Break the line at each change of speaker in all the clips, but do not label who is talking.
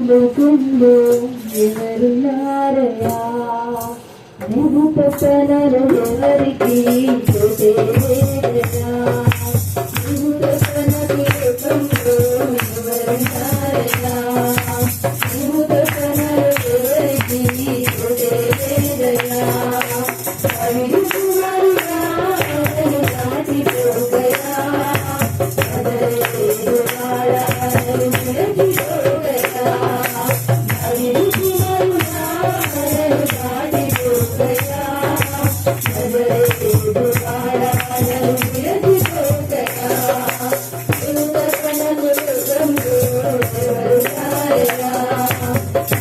లోకంలో ఎవరున్నారయా నువ్వు పక్కన ఎవరికి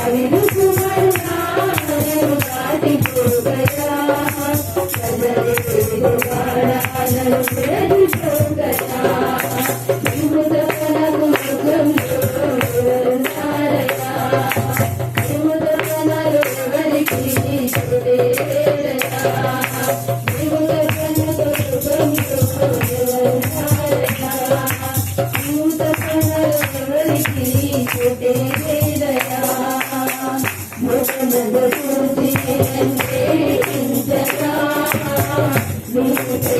Hallelujah.